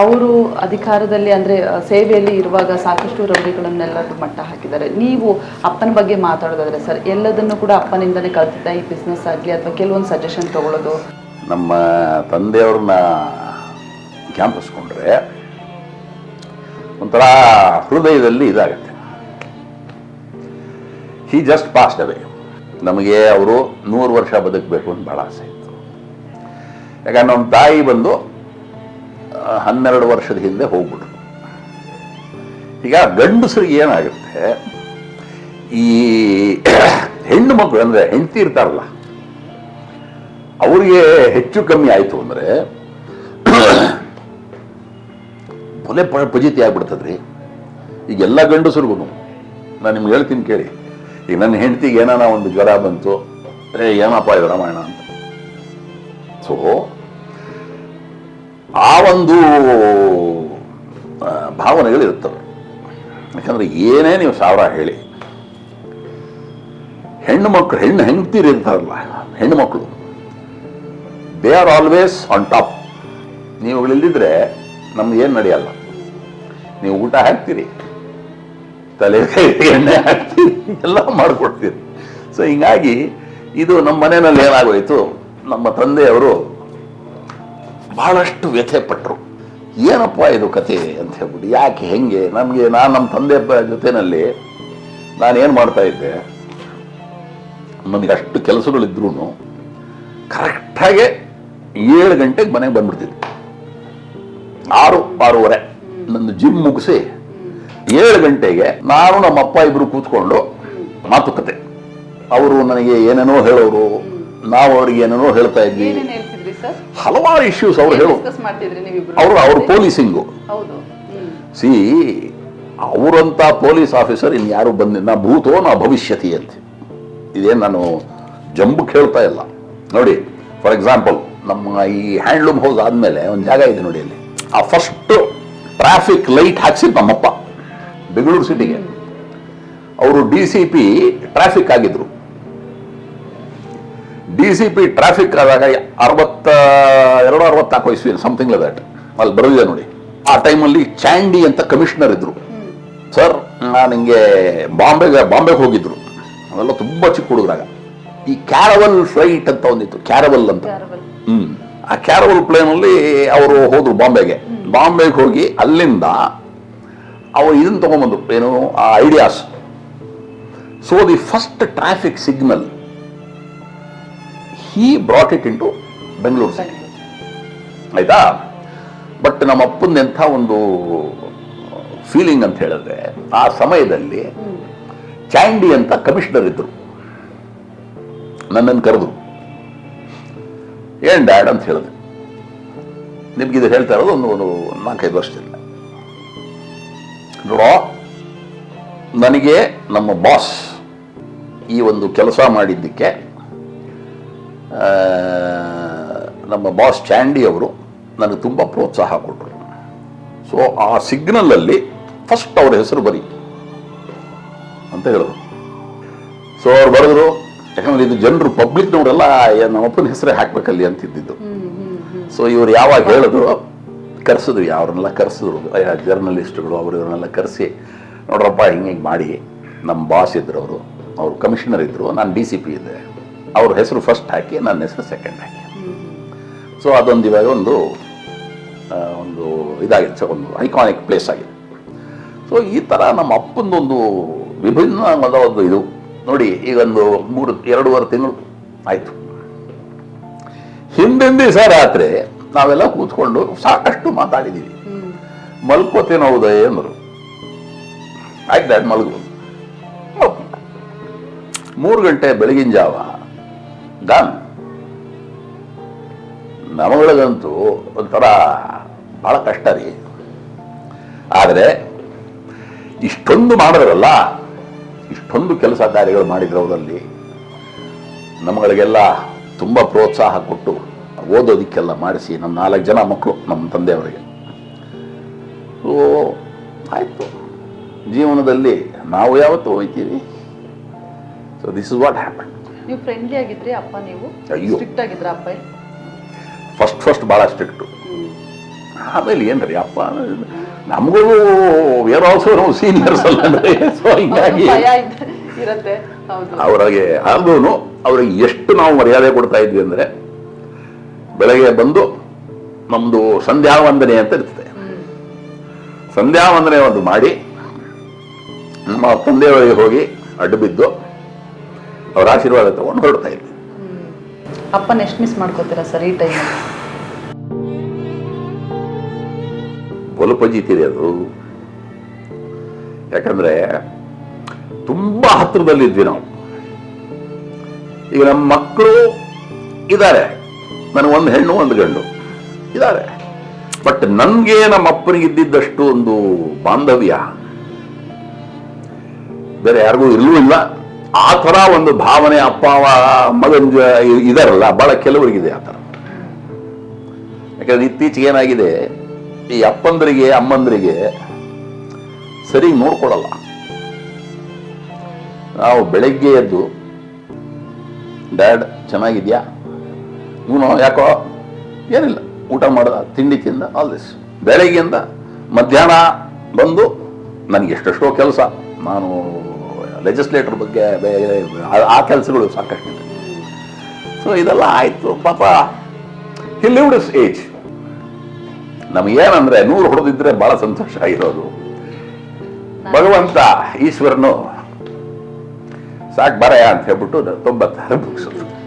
ಅವರು ಅಧಿಕಾರದಲ್ಲಿ ಅಂದ್ರೆ ಸೇವೆಯಲ್ಲಿ ಇರುವಾಗ ಸಾಕಷ್ಟು ರೌಡಿಗಳನ್ನೆಲ್ಲ ಮಟ್ಟ ಹಾಕಿದ್ದಾರೆ. ನೀವು ಅಪ್ಪನ ಬಗ್ಗೆ ಮಾತಾಡೋದಾದ್ರೆ ಸರ್, ಎಲ್ಲದನ್ನು ಕೂಡ ಅಪ್ಪನಿಂದಲೇ ಕಲ್ತಿದ್ದ ಈ ಬಿಸ್ನೆಸ್ ಆಗಲಿ ಅಥವಾ ಕೆಲವೊಂದು ಸಜೆಷನ್ ತಗೊಳ್ಳೋದು? ನಮ್ಮ ತಂದೆಯವ್ರನ್ನ ಕ್ಯಾಂಪಸ್ಕೊಂಡ್ರೆ ಒಂಥರ ಹೃದಯದಲ್ಲಿ ಇದಾಗತ್ತೆ. ಹಿ ಜಸ್ಟ್ ಪಾಸ್ಟ್ ಅವೇ ನಮಗೆ ಅವರು ನೂರು ವರ್ಷ ಬದುಕಬೇಕು ಅಂತ ಭಾಳ ಆಸೆ ಇತ್ತು. ಯಾಕಂದ್ರೆ ನಮ್ಮ ತಾಯಿ ಬಂದು ಹನ್ನೆರಡು ವರ್ಷದ ಹಿಂದೆ ಹೋಗ್ಬಿಟ್ರು. ಈಗ ಗಂಡಸರಿಗೆ ಏನಾಗುತ್ತೆ? ಈ ಹೆಣ್ಣು ಮಕ್ಕಳು ಅಂದರೆ ಹೆಂಡತಿ ಇರ್ತಾರಲ್ಲ, ಅವರಿಗೆ ಹೆಚ್ಚು ಕಮ್ಮಿ ಆಯಿತು ಅಂದರೆ ಬೊಲೆ ಪಜಿತಿ ಆಗ್ಬಿಡ್ತದ್ರಿ. ಈಗ ಎಲ್ಲ ಗಂಡಸರಿಗೂ ನಾನು ನಿಮ್ಗೆ ಹೇಳ್ತೀನಿ ಕೇಳಿ. ಈಗ ನನ್ನ ಹೆಂಡತಿಗೆ ಏನಾನ ಒಂದು ಜ್ವರ ಬಂತು ಏನಪ್ಪ ಇದು ರಾಮಾಯಣ ಅಂತ. ಸೊ ಆ ಒಂದು ಭಾವನೆಗಳು ಇರುತ್ತವೆ ಯಾಕಂದ್ರೆ ಏನೇ ನೀವು ಸಾವಿರ ಹೇಳಿ, ಹೆಣ್ಣು ಮಕ್ಕಳು ಹೆಣ್ಣು ಹೆಂಗ್ತೀರಿ ಇರ್ತಾರಲ್ಲ, ಹೆಣ್ಣು ಮಕ್ಕಳು they are always on top ನೀವುಗಳಿಲ್ಲದಿದ್ರೆ ನಮ್ಗೆ ಏನು ನಡೆಯಲ್ಲ. ನೀವು ಊಟ ಹಾಕ್ತೀರಿ, ತಲೆ ಎಣ್ಣೆ ಹಾಕ್ತೀರಿ, ಎಲ್ಲ ಮಾಡಿಕೊಡ್ತೀರಿ. ಸೊ ಹಿಂಗಾಗಿ ಇದು ನಮ್ಮ ಮನೆಯಲ್ಲಿ ಏನಾಗೋಯ್ತು, ನಮ್ಮ ತಂದೆಯವರು ಬಹಳಷ್ಟು ವ್ಯಥೆ ಪಟ್ಟರು ಏನಪ್ಪ ಇದು ಕತೆ ಅಂತ ಹೇಳ್ಬಿಟ್ಟು, ಯಾಕೆ ಹೆಂಗೆ? ನಮಗೆ ನಾನು ನಮ್ಮ ತಂದೆ ಜೊತೆಯಲ್ಲಿ ನಾನೇನು ಮಾಡ್ತಾ ಇದ್ದೆ? ನನಗೆ ಅಷ್ಟು ಕೆಲಸಗಳಿದ್ರೂ ಕರೆಕ್ಟಾಗೆ ಏಳು ಗಂಟೆಗೆ ಮನೆಗೆ ಬಂದ್ಬಿಡ್ತಿದ್ದೆ. ಆರು, ಆರೂವರೆ. ನನ್ನ ಜಿಮ್ ಮುಗಿಸಿ ಏಳು ಗಂಟೆಗೆ ನಾನು ನಮ್ಮ ಅಪ್ಪ ಇಬ್ಬರು ಕೂತ್ಕೊಂಡು ಮಾತುಕತೆ. ಅವರು ನನಗೆ ಏನೇನೋ ಹೇಳೋರು, ನಾವು ಅವ್ರಿಗೆ ಏನೇನೋ ಹೇಳ್ತಾ ಇದ್ವಿ. ಹಲವಾರು ಇಶ್ಯೂಸ್ ಅವ್ರು ಹೇಳು. ಅವರು ಅವ್ರ ಪೊಲೀಸಿಂಗು ಸಿ ಅವರಂತ ಪೊಲೀಸ್ ಆಫೀಸರ್ ಇನ್ ಯಾರು ಬಂದ ನಾ ಭೂತೋ ನಾ ಭವಿಷ್ಯತಿ ಅಂತ. ಇದೇನು ನಾನು ಜಂಬು ಕೇಳ್ತಾ ಇಲ್ಲ. ನೋಡಿ ಫಾರ್ ಎಕ್ಸಾಂಪಲ್ ನಮ್ಮ ಈ ಹ್ಯಾಂಡ್ಲೂಮ್ ಹೌಸ್ ಆದಮೇಲೆ ಒಂದು ಜಾಗ ಇದೆ ನೋಡಿ ಅಲ್ಲಿ. ಆ ಫಸ್ಟ್ ಟ್ರಾಫಿಕ್ ಲೈಟ್ ಹಾಕ್ಸಿದ್ ನಮ್ಮಪ್ಪ ಬೆಂಗಳೂರು ಸಿಟಿಗೆ ಅವರು ಡಿ ಸಿ ಪಿ ಟ್ರಾಫಿಕ್ ಆಗಿದ್ರು. ಡಿ ಸಿ ಪಿ ಟ್ರಾಫಿಕ್ ಆದಾಗ ಅರವತ್ತ ಎರಡು ಅರವತ್ನಾಲ್ಕು ವಯಸ್ಸು ಸಮಥಿಂಗ್ ದಟ್ ಅಲ್ಲಿ ಬರೋದಿದೆ ನೋಡಿ. ಆ ಟೈಮಲ್ಲಿ ಚಾಂಡಿ ಅಂತ ಕಮಿಷನರ್ ಇದ್ರು. ಸರ್ ನಾನು ಹಿಂಗೆ ಬಾಂಬೆಗೆ ಬಾಂಬೆಗೆ ಹೋಗಿದ್ರು. ಅವೆಲ್ಲ ತುಂಬ ಚಿಕ್ಕ ಹುಡುಗರಾಗ ಈ ಕ್ಯಾರವಲ್ ಫ್ಲೈಟ್ ಅಂತ ಒಂದಿತ್ತು. ಕ್ಯಾರವಲ್ ಅಂತ. ಹ್ಮ್. ಆ ಕ್ಯಾರವಲ್ ಪ್ಲೇನ್ ಅಲ್ಲಿ ಅವರು ಹೋದ್ರು ಬಾಂಬೆಗೆ. ಬಾಂಬೆಗೆ ಹೋಗಿ ಅಲ್ಲಿಂದ ಅವರು ಇದನ್ನ ತಗೊಂಡ್ಬಂದ್ರು. ಏನು ಆ ideas so the first traffic signal he brought it into Bengaluru city ಆಯ್ತಾ? ಬಟ್ ನಮ್ಮ ಅಪ್ಪನ ಎಂಥ ಒಂದು ಫೀಲಿಂಗ್ ಅಂತ ಹೇಳಿದ್ರೆ, ಆ ಸಮಯದಲ್ಲಿ ಚಾಂಡಿ ಅಂತ ಕಮಿಷನರ್ ಇದ್ರು. ನನ್ನನ್ನು ಕರೆದು ಏನ್ ಡ್ಯಾಡ್? ಅಂತ ಹೇಳಿದೆ ಇದು ಹೇಳ್ತಾ ಇರೋದು ಒಂದು ಒಂದು ನಾಲ್ಕೈದು ವರ್ಷದಿಂದ. ನೋಡೋ, ನನಗೆ ನಮ್ಮ ಬಾಸ್ ಈ ಒಂದು ಕೆಲಸ ಮಾಡಿದ್ದಕ್ಕೆ ನಮ್ಮ ಬಾಸ್ ಚಾಂಡಿ ಅವರು ನನಗೆ ತುಂಬ ಪ್ರೋತ್ಸಾಹ ಕೊಟ್ಟರು. ಸೊ ಆ ಸಿಗ್ನಲಲ್ಲಿ ಫಸ್ಟ್ ಅವ್ರ ಹೆಸರು ಬರಿ ಅಂತ ಹೇಳಿದ್ರು. ಸೊ ಅವ್ರು ಬರೆದ್ರು, ಯಾಕಂದ್ರೆ ಇದು ಜನರು ಪಬ್ಲಿಕ್ನವರೆಲ್ಲ ನಮ್ಮ ಅಪ್ಪನ ಹೆಸರೇ ಹಾಕ್ಬೇಕಲ್ಲಿ ಅಂತಿದ್ದಿದ್ದು. ಸೊ ಇವ್ರು ಯಾವಾಗ ಹೇಳಿದ್ರು, ಕರೆಸಿದ್ರು ಅವ್ರನ್ನೆಲ್ಲ ಕರೆಸಿದ್ರು ಜರ್ನಲಿಸ್ಟ್ಗಳು ಅವರು ಇವ್ರನ್ನೆಲ್ಲ ಕರೆಸಿ, ನೋಡ್ರಪ್ಪ, ಹಿಂಗೆ ಹಿಂಗೆ ಮಾಡಿ. ನಮ್ಮ ಬಾಸ್ ಇದ್ರು ಅವರು ಅವರು ಕಮಿಷನರ್ ಇದ್ದರು ನಾನು ಡಿ ಸಿ ಪಿ ಇದ್ದೆ. ಅವ್ರ ಹೆಸರು ಫಸ್ಟ್ ಹಾಕಿ ನನ್ನ ಹೆಸರು ಸೆಕೆಂಡ್ ಹಾಕಿ. ಸೊ ಅದೊಂದು ಇವಾಗ ಒಂದು ಒಂದು ಇದಾಗಿದೆ ಒಂದು ಐಕಾನಿಕ್ ಪ್ಲೇಸ್ ಆಗಿದೆ. ಸೊ ಈ ಥರ ನಮ್ಮ ಅಪ್ಪಂದೊಂದು ವಿಭಿನ್ನವಾದ ಒಂದು ಇದು. ನೋಡಿ ಈಗ ಒಂದು ಮೂರು ಎರಡೂವರೆ ತಿಂಗಳು ಆಯಿತು. ಹಿಂದಿನ ದಿವಸ ರಾತ್ರಿ ನಾವೆಲ್ಲ ಕೂತ್ಕೊಂಡು ಸಾಕಷ್ಟು ಮಾತಾಡಿದ್ದೀವಿ ಮಲ್ಕೋತೇನೋ ಉದಯ ಅಂದರು ಆಯ್ತು ಡ್ಯಾಡ್ ಮಲಗು. ಮೂರು ಗಂಟೆ ಬೆಳಗಿನ ಜಾವ ಗಾನ್ ನಮಗಳಿಗಂತೂ ಒಂಥರ ಭಾಳ ಕಷ್ಟ ರೀ. ಆದರೆ ಇಷ್ಟೊಂದು ಮಾಡಿದ್ರಲ್ಲ, ಇಷ್ಟೊಂದು ಕೆಲಸ ಕಾರ್ಯಗಳು ಮಾಡಿದ್ರವರಲ್ಲಿ ನಮ್ಮಗಳಿಗೆಲ್ಲ ತುಂಬ ಪ್ರೋತ್ಸಾಹ ಕೊಟ್ಟು ಓದೋದಕ್ಕೆಲ್ಲ ಮಾಡಿಸಿ ನಮ್ಮ ನಾಲ್ಕು ಜನ ಮಕ್ಕಳು, ನಮ್ಮ ತಂದೆಯವರಿಗೆ. ಓ, ಆಯಿತು. ಜೀವನದಲ್ಲಿ ನಾವು ಯಾವತ್ತು ಹೋಗ್ತೀವಿ. So this is what happen ನೀವು ಫ್ರೆಂಡ್ಲಿ ಆಗಿದ್ರಿ ಅಪ್ಪ ನೀವು ಅಯ್ಯೋ. ಸ್ಟ್ರಿಕ್ಟ್ ಆಗಿದ್ರ ಅಪ್ಪ. ಫಸ್ಟ್ ಫಸ್ಟ್ ಭಾಳ ಸ್ಟ್ರಿಕ್ಟು ಆಮೇಲೆ ಏನ್ರಿ ಅಪ್ಪ? ನಮಗೂ ವೇರ್ ಆಲ್ಸೋ ನಾವು ಸೀನಿಯರ್ಸ್ ಅಲ್ಲ ಸೊ ಹಿಂಗಾಗಿ ಇರತ್ತೆ. ಅವರಿಗೆ ಆದ್ರೂ ಅವ್ರಿಗೆ ಎಷ್ಟು ನಾವು ಮರ್ಯಾದೆ ಕೊಡ್ತಾ ಇದ್ವಿ ಅಂದ್ರೆ ಬೆಳಗ್ಗೆ ಬಂದು ನಮ್ದು ಸಂಧ್ಯಾ ವಂದನೆ ಅಂತ ಇರ್ತದೆ. ಸಂಧ್ಯಾ ವಂದನೆ ಒಂದು ಮಾಡಿ ನಮ್ಮ ತಂದೆಯವರಿಗೆ ಹೋಗಿ ಅಡ್ಡ ಬಿದ್ದು ಅವರ ಆಶೀರ್ವಾದ ತಗೊಂಡು ಹೊರಡ್ತಾ ಇದ್ದೆ ಅಪ್ಪನ ಎಷ್ಟು ಮಿಸ್ ಮಾಡ್ಕೋತೀರಾ ಸರ್ ಈ ಟೈಮಲ್ಲಿ ಒಲಪಜಿತೀರಿ ಅದು. ಯಾಕಂದ್ರೆ ತುಂಬಾ ಹತ್ತಿರದಲ್ಲಿದ್ವಿ ನಾವು. ಈಗ ನಮ್ಮ ಮಕ್ಕಳು ಇದ್ದಾರೆ. ನನ್ನ ಒಂದು ಹೆಣ್ಣು ಒಂದು ಗಂಡು ಇದ್ದಾರೆ. ಬಟ್ ನನಗೆ ನಮ್ಮ ಅಪ್ಪನಿಗೆ ಇದ್ದಿದ್ದಷ್ಟು ಒಂದು ಬಾಂಧವ್ಯ ಬೇರೆ ಯಾರಿಗೂ ಇಲ್ಲೂ ಇಲ್ಲ. ಆ ಥರ ಒಂದು ಭಾವನೆ ಅಪ್ಪ ಮಗನ ಇದಾರಲ್ಲ, ಬಹಳ ಕೆಲವರಿಗಿದೆ ಆ ಥರ. ಯಾಕಂದ್ರೆ ಇತ್ತೀಚೆಗೆ ಏನಾಗಿದೆ, ಈ ಅಪ್ಪಂದರಿಗೆ, ಅಮ್ಮಂದರಿಗೆ ಸರಿ ನೋಡ್ಕೊಳ್ಳಲ್ಲ ನಾವು ಬೆಳಗ್ಗೆ ಎದ್ದು, ಡ್ಯಾಡ್, ಚೆನ್ನಾಗಿದ್ಯಾ? ಇವನು ಯಾಕೋ? ಏನಿಲ್ಲ, ಊಟ ಮಾಡ್ದ, ತಿಂಡಿ ತಿಂದ ಆಲ್ ದಿಸ್ ಬೆಳಗ್ಗೆಯಿಂದ ಮಧ್ಯಾಹ್ನ ಬಂದು, ನನಗೆ ಎಷ್ಟೆಷ್ಟೋ ಕೆಲಸ, ನಾನು ಲೆಜಿಸ್ಲೇಟರ್ ಬಗ್ಗೆ ಆ- ಕೆಲಸಗಳು ಸಾಕಷ್ಟಿದೆ ಸೊ ಇದೆಲ್ಲ ಆಯ್ತು. ಪಾಪ ಹಿ ಲಿವ್ಡ್ ಇಸ್ ಏಜ್ ನಮಗೇನಂದ್ರೆ, ನೂರು ಹೊಡೆದಿದ್ರೆ ಬಹಳ ಸಂತೋಷ ಆಗಿರೋದು ಭಗವಂತ ಈಶ್ವರನು ಸಾಕ್ ಬರಯ ಅಂತ ಹೇಳ್ಬಿಟ್ಟು ತೊಂಬತ್ತಾರು ಮುಗಿಸೋದು